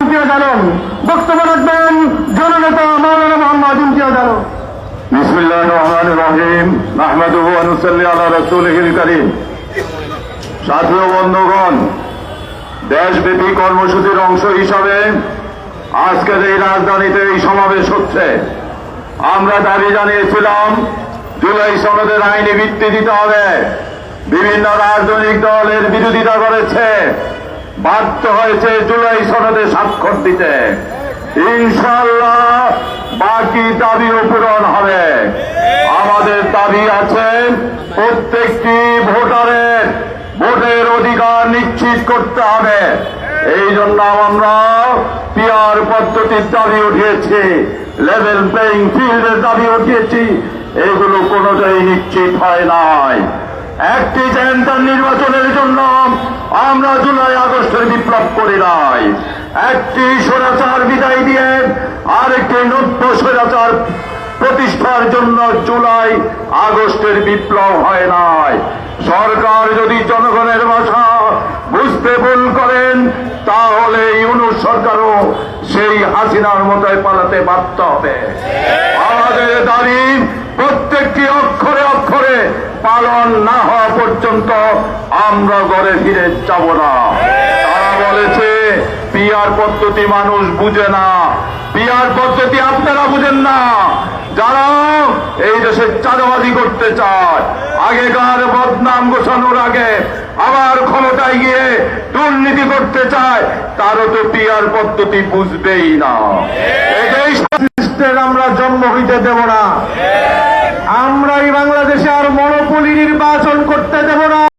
ইমতিয়াজ আলম বক্তব্য রাখবেন জননেতা মাওলানা মোহাম্মদ ইমতিয়াজ আলম بسم الله الرحمن الرحيم نحمده ونصلي على رسوله الكريم সাথীয় বন্ধুগণ দেশব্যাপী কর্মসূচির অংশ হিসাবে আজকের এই রাজধানীতে এই সমাবেশ হচ্ছে আমরা দাবি জানিয়েছিলাম জুলাই সনদের আইনি ভিত্তি দিতে হবে বিভিন্ন রাজনৈতিক দলের বিরোধিতা করেছে বাধ্য হয়েছে জুলাই সনদে স্বাক্ষর দিতে। ইনশাল্লাহ বাকি দাবিও পূরণ হবে। আমাদের দাবি আছে, প্রত্যেকটি ভোটারের ভোটের অধিকার নিশ্চিত করতে হবে। এই জন্য আমরা পিয়ার পদ্ধতির দাবি উঠিয়েছি, লেভেল প্লেইং ফিল্ডের দাবি উঠিয়েছি। এগুলো কোনোটাই নিশ্চিত হয় নাই। একটি জেন্টার নির্বাচনের জন্য আমরা জুলাই আগস্টের বিপ্লব করি নাই। একটি স্বৈরাচার বিদায় দিয়ে আরেকটি নব্য স্বৈরাচার প্রতিষ্ঠার জন্য জুলাই আগস্টের বিপ্লব হয় নাই। সরকার যদি জনগণের ভাষা বুঝতে ভুল করেন, তাহলে ইউনুস সরকারও সেই হাসিনার মতোই পালাতে বাধ্য হবে আমাদের দাবি প্রত্যেকটি অক্ষরে অক্ষরে পালন না হওয়া পর্যন্ত আমরা ঘরে ফিরে যাব না। তারা বলেছে পিয়ার পদ্ধতি মানুষ বুঝে না। পিয়ার পদ্ধতি আপনারা বুঝেন না। যারা এই দেশে চাঁদাবাজি করতে চায়, আগেকার বদনাম গোছানোর আগে আবার ক্ষমতায় গিয়ে দুর্নীতি করতে চায়, তারও তো পিয়ার পদ্ধতি বুঝবেই না। আমরা জন্ম হইতে দেব না। আমরা এই বাংলাদেশে নির্বাচন করতে দেব না।